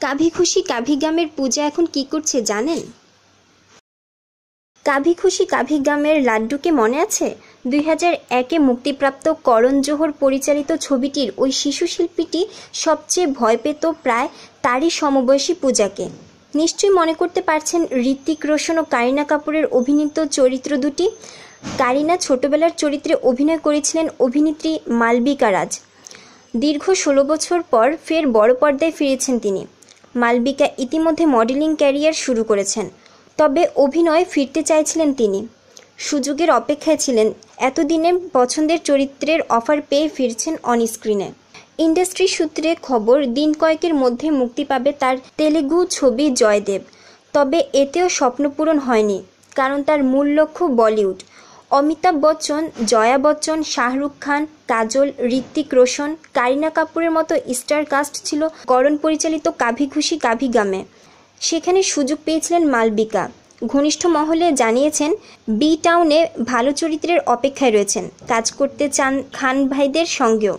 কাভি খুশি কাভি গামের পূজা এখন কি করছে জানেন? কাভি খুশি কাভি গামের লাড্ডুকে মনে আছে? দুই হাজার একে মুক্তিপ্রাপ্ত করণ জোহর পরিচালিত ছবিটির ওই শিশু শিল্পীটি সবচেয়ে ভয় পেত প্রায় তারই সমবয়সী পূজাকে। নিশ্চয়ই মনে করতে পারছেন ঋত্বিক রোশন ও কারিনা কাপুরের অভিনীত চরিত্র দুটি। কারিনা ছোটবেলার চরিত্রে অভিনয় করেছিলেন অভিনেত্রী মালবিকা রাজ। দীর্ঘ ষোলো বছর পর ফের বড় পর্দায় ফিরেছেন তিনি। মালবিকা ইতিমধ্যে মডেলিং ক্যারিয়ার শুরু করেছেন, তবে অভিনয়ে ফিরতে চাইছিলেন তিনি। সুযোগের অপেক্ষায় ছিলেন, এতদিনে পছন্দের চরিত্রের অফার পেয়ে ফিরছেন অন স্ক্রিনে ইন্ডাস্ট্রি সূত্রে খবর, দিন কয়েকের মধ্যে মুক্তি পাবে তার তেলেগু ছবি জয়দেব, তবে এতেও স্বপ্নপূরণ হয়নি, কারণ তার মূল লক্ষ্য বলিউড। অমিতাভ বচ্চন, জয়া বচ্চন, শাহরুখ খান, কাজল ঋত্বিক রোশন, কারিনা কাপুরের মতো স্টার কাস্ট ছিল করণ পরিচালিত কাভি খুশি কাভি গামে। সেখানে সুযোগ পেয়েছিলেন মালবিকা। ঘনিষ্ঠ মহলে জানিয়েছেন বি টাউনে ভালো চরিত্রের অপেক্ষায় রয়েছেন। কাজ করতে চান খান ভাইদের সঙ্গেও।